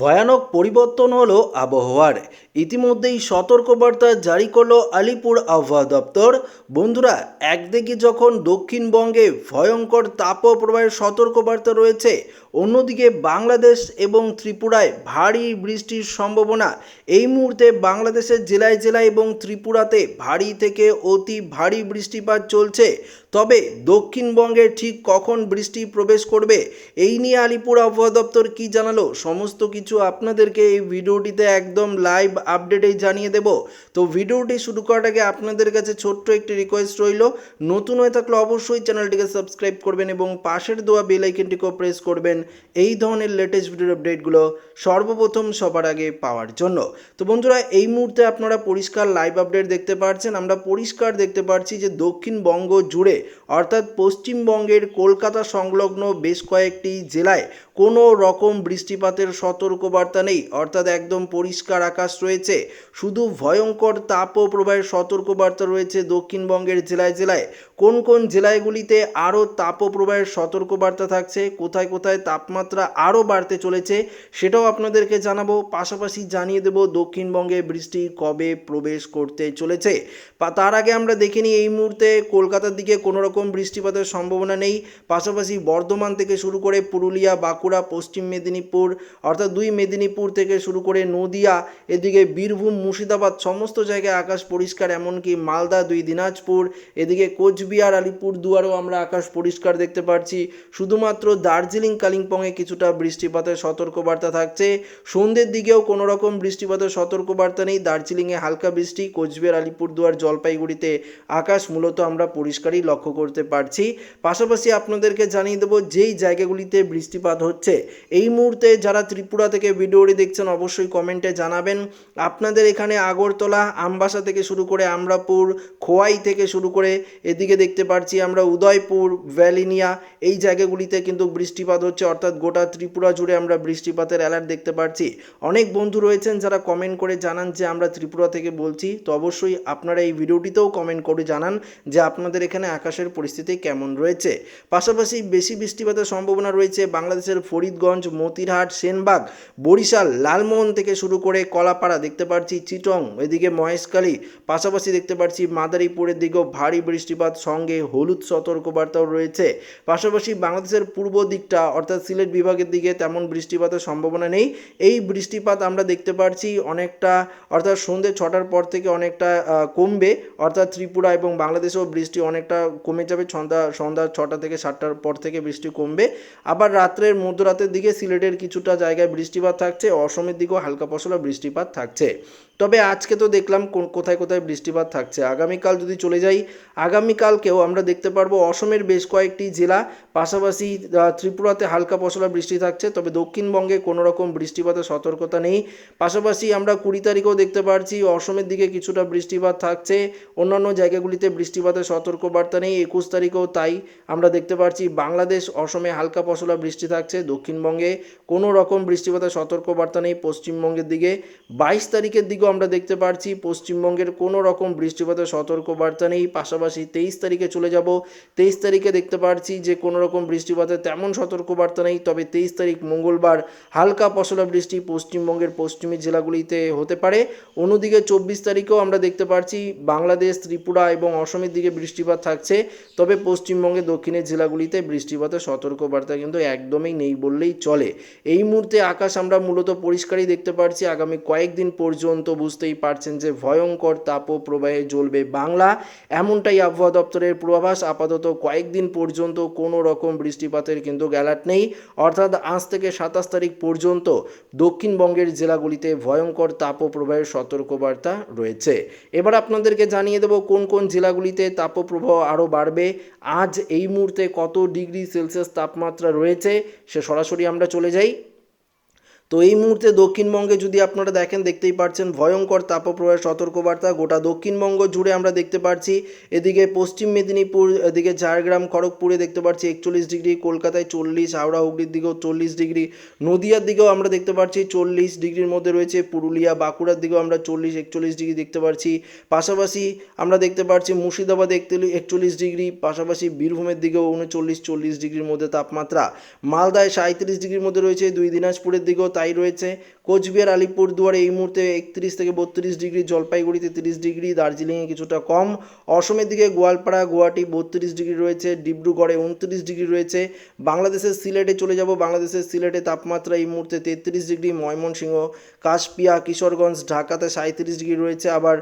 ভয়ানক পরিবর্তন হলো আবহাওয়ার। ইতিমধ্যেই সতর্কবার্তা জারি করল আলিপুর আবহাওয়া দপ্তর। বন্ধুরা, একদিকে যখন দক্ষিণবঙ্গে ভয়ঙ্কর তাপপ্রবাহের সতর্কবার্তা রয়েছে, অন্যদিকে বাংলাদেশ এবং ত্রিপুরায় ভারী বৃষ্টির সম্ভাবনা। এই মুহূর্তে বাংলাদেশের জেলায় জেলায় এবং ত্রিপুরাতে ভারী থেকে অতি ভারী বৃষ্টিপাত চলছে। তবে দক্ষিণবঙ্গে ঠিক কখন বৃষ্টি প্রবেশ করবে, এই নিয়ে আলিপুর আবহাওয়া দপ্তর কি জানালো, সমস্ত কিছু আপনাদেরকে এই ভিডিওটিতে একদম লাইভ আপডেটেই জানিয়ে দেব। তো ভিডিওটি শুরু করার আগে আপনাদের কাছে ছোট্ট একটি রিকোয়েস্ট রইল, নতুন হয়ে থাকলে অবশ্যই চ্যানেলটিকে সাবস্ক্রাইব করবেন এবং পাশের দেওয়া বেল আইকনটিকেও প্রেস করবেন, এই ধরনের লেটেস্ট ভিডিওর আপডেটগুলো সর্বপ্রথম সবার আগে পাওয়ার জন্য। তো বন্ধুরা, এই মুহূর্তে আপনারা পরিষ্কার লাইভ আপডেট দেখতে পাচ্ছেন আমরা পরিষ্কার দেখতে পাচ্ছি যে দক্ষিণবঙ্গ জুড়ে অর্থাৎ পশ্চিমবঙ্গের কলকাতা সংলগ্ন বেশ কয়েকটি জেলায় কোনো রকম বৃষ্টিপাতের সতর্কবার্তা নেই। অর্থাৎ একদম পরিষ্কার আকাশ রয়েছে। শুধু ভয়ঙ্কর তাপপ্রবাহের সতর্কবার্তা রয়েছে দক্ষিণবঙ্গের জেলায় জেলায়। কোন কোন জেলাগুলিতে আরও তাপপ্রবাহের সতর্কবার্তা থাকছে? কোথায় কোথায় তাপমাত্রা আরও বাড়তে চলেছে? সেটাও আপনাদেরকে জানাব। পাশাপাশি জানিয়ে দেব দক্ষিণবঙ্গে বৃষ্টি কবে প্রবেশ করতে চলেছে? তার আগে আমরা দেখিনি এই মুহূর্তে কলকাতার দিকে কোনো রকম বৃষ্টিপাতের সম্ভাবনা নেই। পাশাপাশি বর্ধমান থেকে শুরু করে পুরুলিয়া, বাঁকুড়া, পশ্চিম মেদিনীপুর, অর্থাৎ দুই মেদিনীপুর থেকে শুরু করে নদিয়া, এদিকে বীরভূম, মুর্শিদাবাদ, সমস্ত জায়গায় আকাশ পরিষ্কার, এমনকি মালদা, দুই দিনাজপুর, এদিকে কোচবিহার, আলিপুর দুয়ারেও আমরা আকাশ পরিষ্কার দেখতে পাচ্ছি শুধুমাত্র দার্জিলিং, কালিম্পংয়ে কিছুটা বৃষ্টিপাতের সতর্কবার্তা থাকছে। সন্ধ্যের দিকেও কোনো রকম বৃষ্টিপাতের সতর্কবার্তা নেই। দার্জিলিংয়ে হালকা বৃষ্টি, কোচবিহার, আলিপুরদুয়ার, জলপাইগুড়িতে আকাশ মূলত আমরা পরিষ্কারই লক্ষ্য করতে পারছি। পাশাপাশি আপনাদেরকে জানিয়ে দেবো যেই জায়গাগুলিতে বৃষ্টিপাত হচ্ছে, এই মুহূর্তে যারা ত্রিপুরা থেকে ভিডিওটি দেখছেন অবশ্যই কমেন্টে জানাবেন। আপনাদের এখানে আগরতলা, আমবাসা থেকে শুরু করে আমরাপুর, খোয়াই থেকে শুরু করে এদিকে দেখতে পাচ্ছি আমরা উদয়পুর, ভ্যালিনিয়া, এই জায়গাগুলিতে কিন্তু বৃষ্টিপাত হচ্ছে। অর্থাৎ গোটা ত্রিপুরা জুড়ে আমরা বৃষ্টিপাতের অ্যালার্ট দেখতে পাচ্ছি অনেক বন্ধু রয়েছেন যারা কমেন্ট করে জানান যে আমরা ত্রিপুরা থেকে বলছি, তো অবশ্যই আপনারা এই ভিডিওটিতেও কমেন্ট করে জানান যে আপনাদের এখানে আকাশের পরিস্থিতি কেমন রয়েছে? পাশাপাশি বেশি বৃষ্টিপাতের সম্ভাবনা রয়েছে বাংলাদেশের ফরিদগঞ্জ, মতিরহাট, সেনবাগ, বরিশাল, লালমোহন থেকে শুরু করে কলাপাড়া দেখতে পাচ্ছি চিটং, এদিকে মহেশখালী, পাশাপাশি দেখতে পাচ্ছি মাদারীপুরের দিকেও ভারী বৃষ্টিপাত, সঙ্গে হলুদ সতর্কবার্তাও রয়েছে। পাশাপাশি বাংলাদেশের পূর্ব দিকটা, অর্থাৎ সিলেট বিভাগের দিকে তেমন বৃষ্টিপাতের সম্ভাবনা নেই। এই বৃষ্টিপাত আমরা দেখতে পাচ্ছি অনেকটা, অর্থাৎ সন্ধ্যে ছটার পর থেকে অনেকটা কমবে। অর্থাৎ ত্রিপুরা এবং বাংলাদেশেও বৃষ্টি অনেকটা কমে যাবে, সন্ধ্যা সন্ধ্যা ছটা থেকে সাতটার পর থেকে বৃষ্টি কমবে। আবার রাত্রের মধ্যরাতের দিকে সিলেটের কিছুটা জায়গায় বৃষ্টিপাত থাকছে, অসমের দিকেও হালকা পশলা বৃষ্টিপাত থাকছে। তবে আজকে তো দেখলাম কোথায় কোথায় বৃষ্টিপাত থাকছে। আগামীকাল যদি চলে যাই, আগামীকালকেও আমরা দেখতে পারব অসমের বেশ কয়েকটি জেলা, পাশাপাশি ত্রিপুরাতে হালকা পশলা বৃষ্টি থাকছে, তবে দক্ষিণবঙ্গে কোনো রকম বৃষ্টিপাতের সতর্কতা নেই। পাশাপাশি আমরা কুড়ি তারিখেও দেখতে পারছি, অসমের দিকে কিছুটা বৃষ্টিপাত থাকছে, অন্যান্য জায়গাগুলিতে বৃষ্টিপাতের সতর্কবার্তা নেই। একুশ তারিখেও, তাই আমরা দেখতে পাচ্ছি বাংলাদেশ অসমে হালকা পশলা বৃষ্টি থাকছে। দক্ষিণবঙ্গে কোনো রকম বৃষ্টিপাতের সতর্কবার্তা নেই। পশ্চিমবঙ্গের দিকে বাইশ তারিখের দিকেও আমরা দেখতে পাচ্ছি পশ্চিমবঙ্গের কোনো রকম বৃষ্টিপাতের সতর্কবার্তা নেই। পাশাপাশি তেইশ তারিখে চলে যাব। তেইশ তারিখে দেখতে পাচ্ছি যে কোনো রকম বৃষ্টিপাতের তেমন সতর্কবার্তা নেই। তবে তেইশ তারিখ মঙ্গলবার হালকা পশলা বৃষ্টি পশ্চিমবঙ্গের পশ্চিমী জেলাগুলিতে হতে পারে। অন্যদিকে চব্বিশ তারিখেও আমরা দেখতে পাচ্ছি বাংলাদেশ, ত্রিপুরা এবং অসমের দিকে বৃষ্টিপাত থাকছে। তবে পশ্চিমবঙ্গের দক্ষিণের জেলাগুলিতে বৃষ্টিপাতের সতর্কবার্তা কিন্তু একদমই নেই বললেই চলে। এই মুহূর্তে আকাশ আমরা মূলত পরিষ্কারই দেখতে পারছি। আগামী কয়েকদিন পর্যন্ত বুঝতেই পারছেন যে ভয়ঙ্কর তাপপ্রবাহে জ্বলবে বাংলা। এমনটাই আবহাওয়া দপ্তরের পূর্বাভাস। আপাতত কয়েকদিন পর্যন্ত কোনো রকম বৃষ্টিপাতের কিন্তু গ্যালাট নেই। অর্থাৎ আজ থেকে সাতাশ তারিখ পর্যন্ত দক্ষিণবঙ্গের জেলাগুলিতে ভয়ঙ্কর তাপপ্রবাহের সতর্কবার্তা রয়েছে। এবার আপনাদেরকে জানিয়ে দেবো কোন কোন জেলাগুলিতে তাপপ্রবাহ আরও বাড়বে। আজ এই মুহূর্তে কত ডিগ্রি সেলসিয়াস তাপমাত্রা রয়েছে সে সরাসরি আমরা চলে যাই। তো এই মুহূর্তে দক্ষিণবঙ্গে যদি আপনারা দেখেন, দেখতেই পাচ্ছেন ভয়ঙ্কর তাপপ্রবাহের সতর্কবার্তা। গোটা দক্ষিণবঙ্গ জুড়ে আমরা দেখতে পাচ্ছি এদিকে পশ্চিম মেদিনীপুর, এদিকে ঝাড়গ্রাম, খড়গপুরে দেখতে পাচ্ছি একচল্লিশ ডিগ্রি, কলকাতায় চল্লিশ, হাওড়া, হুগলির দিকেও চল্লিশ ডিগ্রি, নদিয়ার দিকেও আমরা দেখতে পাচ্ছি চল্লিশ ডিগ্রির মধ্যে রয়েছে, পুরুলিয়া, বাঁকুড়ার দিকেও আমরা চল্লিশ, একচল্লিশ ডিগ্রি দেখতে পাচ্ছি পাশাপাশি আমরা দেখতে পাচ্ছি মুর্শিদাবাদ একচল্লিশ ডিগ্রি, পাশাপাশি বীরভূমের দিকেও উনচল্লিশ, চল্লিশ ডিগ্রির মধ্যে তাপমাত্রা। মালদায় সাঁত্রিশ ডিগ্রির মধ্যে রয়েছে, দুই দিনাজপুরের দিকেও তাই রয়েছে। কোচবিহার আলিপুর দুয়ারে এই মুহূর্তে একত্রিশ থেকে বত্রিশ ডিগ্রি, জলপাইগুড়িতে তিরিশ ডিগ্রি, দার্জিলিংয়ে কিছুটা কম। অসমের দিকে গোয়ালপাড়া, গুয়াহাটি বত্রিশ ডিগ্রি রয়েছে, ডিব্রুগড়ে উনত্রিশ ডিগ্রি রয়েছে। বাংলাদেশের সিলেটে চলে যাব। বাংলাদেশের সিলেটে তাপমাত্রা এই মুহূর্তে তেত্রিশ ডিগ্রি, ময়মনসিংহ, কাশপিয়া, কিশোরগঞ্জ, ঢাকাতে সাঁত্রিশ ডিগ্রি রয়েছে। আবার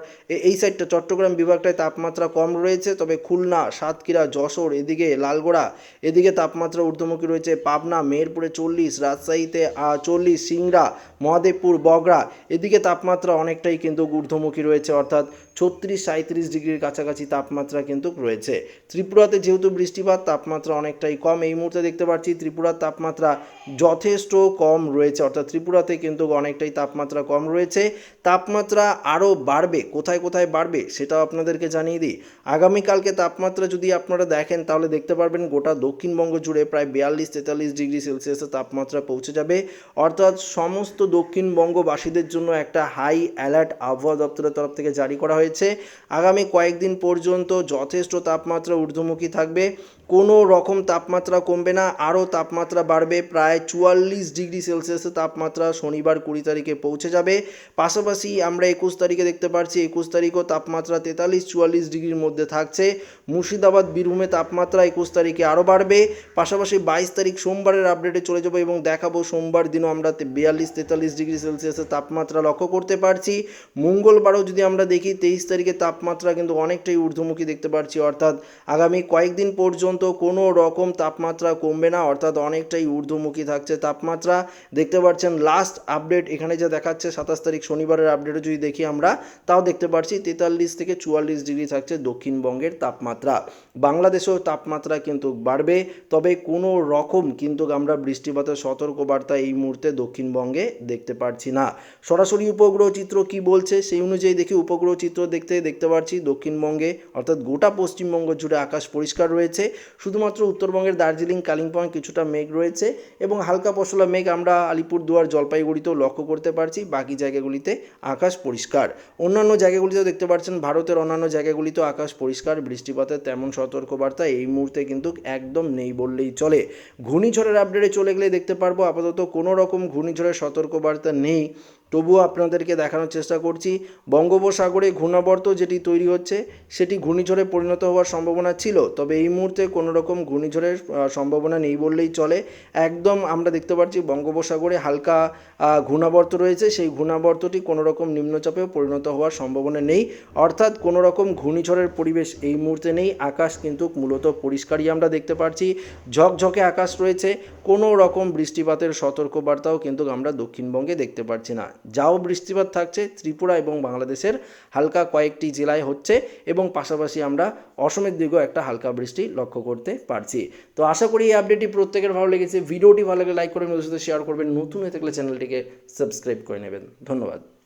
এই সাইডটা চট্টগ্রাম বিভাগটায় তাপমাত্রা কম রয়েছে, তবে খুলনা, সাতক্ষীরা, যশোর, এদিকে লালগোড়া, এদিকে তাপমাত্রা ঊর্ধ্বমুখী রয়েছে। পাবনা, মেহেরপুরে চল্লিশ, রাজশাহীতে চল্লিশ সিংড়া, মহাদেবপুর, বগড়া, এদিকে তাপমাত্রা অনেকটাই কিন্তু ঊর্ধ্বমুখী রয়েছে, অর্থাৎ ছত্রিশ সাঁত্রিশ ডিগ্রির কাছাকাছি তাপমাত্রা কিন্তু রয়েছে। ত্রিপুরাতে যেহেতু বৃষ্টিপাত, তাপমাত্রা অনেকটাই কম। এই মুহূর্তে দেখতে পাচ্ছি ত্রিপুরার তাপমাত্রা যথেষ্ট কম রয়েছে, অর্থাৎ ত্রিপুরাতে কিন্তু অনেকটাই তাপমাত্রা কম রয়েছে। তাপমাত্রা আরও বাড়বে, কোথায় কোথায় বাড়বে সেটাও আপনাদেরকে জানিয়ে দিই। আগামীকালকে তাপমাত্রা যদি আপনারা দেখেন, তাহলে দেখতে পারবেন গোটা দক্ষিণবঙ্গ জুড়ে প্রায় বিয়াল্লিশ তেতাল্লিশ ডিগ্রি সেলসিয়াসের তাপমাত্রা পৌঁছে যাবে। অর্থাৎ সমস্ত দক্ষিণবঙ্গবাসীদের জন্য একটা হাই অ্যালার্ট আবহাওয়া দপ্তরের তরফ থেকে জারি করা হয়েছে। আগামী কয়েকদিন পর্যন্ত যথেষ্ট তাপমাত্রা ঊর্ধ্বমুখী থাকবে। কোনো রকম তাপমাত্রা কমবে না, আরও তাপমাত্রা বাড়বে। প্রায় চুয়াল্লিশ ডিগ্রি সেলসিয়াসের তাপমাত্রা শনিবার কুড়ি তারিখে পৌঁছে যাবে। পাশাপাশি আমরা একুশ তারিখে দেখতে পাচ্ছি, একুশ তারিখও তাপমাত্রা তেতাল্লিশ চুয়াল্লিশ ডিগ্রির মধ্যে থাকছে। মুর্শিদাবাদ, বীরভূমে তাপমাত্রা একুশ তারিখে আরও বাড়বে। পাশাপাশি বাইশ তারিখ সোমবারের আপডেটে চলে যাব এবং দেখাবো সোমবার দিনও আমরা বিয়াল্লিশ তেতাল্লিশ ডিগ্রি সেলসিয়াসের তাপমাত্রা লক্ষ্য করতে পারছি। মঙ্গলবারও যদি আমরা দেখি, তেইশ তারিখে তাপমাত্রা কিন্তু অনেকটাই ঊর্ধ্বমুখী দেখতে পাচ্ছি অর্থাৎ আগামী কয়েকদিন পর্যন্ত কোনো রকম তাপমাত্রা কমবে না, অর্থাৎ অনেকটাই ঊর্ধ্বমুখী থাকছে তাপমাত্রা। দেখতে পাচ্ছেন লাস্ট আপডেট এখানে যা দেখাচ্ছে, সাতাশ তারিখ শনিবারের আপডেটও যদি দেখি আমরা, তাও দেখতে পাচ্ছি তেতাল্লিশ থেকে চুয়াল্লিশ ডিগ্রি থাকছে দক্ষিণবঙ্গের তাপমাত্রা। বাংলাদেশেও তাপমাত্রা কিন্তু বাড়বে, তবে কোনো রকম কিন্তু আমরা বৃষ্টিপাতের সতর্কবার্তা এই মুহূর্তে দক্ষিণবঙ্গে দেখতে পাচ্ছি না। সরাসরি উপগ্রহ চিত্র কি বলছে, সেই অনুযায়ী দেখি, উপগ্রহ চিত্র দেখতে দেখতে পাচ্ছি দক্ষিণবঙ্গে, অর্থাৎ গোটা পশ্চিমবঙ্গ জুড়ে আকাশ পরিষ্কার রয়েছে। শুধুমাত্র উত্তরবঙ্গের দার্জিলিং, কালিম্পং কিছুটা মেঘ রয়েছে এবং হালকা পশলা মেঘ আমরা আলিপুরদুয়ার, জলপাইগুড়িতেও লক্ষ্য করতে পারছি। বাকি জায়গাগুলিতে আকাশ পরিষ্কার। অন্যান্য জায়গাগুলিতেও দেখতে পাচ্ছেন, ভারতের অন্যান্য জায়গাগুলিতেও আকাশ পরিষ্কার। বৃষ্টিপাতের তেমন সতর্কবার্তা এই মুহূর্তে কিন্তু একদম নেই বললেই চলে। ঘূর্ণিঝড়ের আপডেটে চলে গেলে দেখতে পারব, আপাতত কোনো রকম ঘূর্ণিঝড়ের সতর্কবার্তা নেই। তবুও আপনাদেরকে দেখানোর চেষ্টা করছি। বঙ্গোপসাগরে ঘূর্ণাবর্ত যেটি তৈরি হচ্ছে, সেটি ঘূর্ণিঝড়ে পরিণত হওয়ার সম্ভাবনা ছিল, তবে এই মুহূর্তে কোনো রকম ঘূর্ণিঝড়ের সম্ভাবনা নেই বললেই চলে। একদম আমরা দেখতে পাচ্ছি বঙ্গোপসাগরে হালকা ঘূর্ণাবর্ত রয়েছে, সেই ঘূর্ণাবর্তটি কোনো রকম নিম্নচাপেও পরিণত হওয়ার সম্ভাবনা নেই। অর্থাৎ কোনো রকম ঘূর্ণিঝড়ের পরিবেশ এই মুহূর্তে নেই। আকাশ কিন্তু মূলত পরিষ্কারই আমরা দেখতে পাচ্ছি। ঝকঝকে আকাশ রয়েছে কোনো রকম বৃষ্টিপাতের সতর্কবার্তাও কিন্তু আমরা দক্ষিণবঙ্গে দেখতে পাচ্ছি না। যাও বৃষ্টিপাত থাকছে, ত্রিপুরা এবং বাংলাদেশের হালকা কয়েকটি জেলায় হচ্ছে এবং পাশাপাশি আমরা অসমের দিকেও একটা হালকা বৃষ্টি লক্ষ্য করতে পারছি। তো আশা করি এই আপডেটটি প্রত্যেকের ভালো লেগেছে। ভিডিওটি ভালো লাগলে লাইক করবেন ওদের সাথে শেয়ার করবেন। নতুন হয়ে থাকলে চ্যানেলটিকে সাবস্ক্রাইব করে নেবেন। ধন্যবাদ।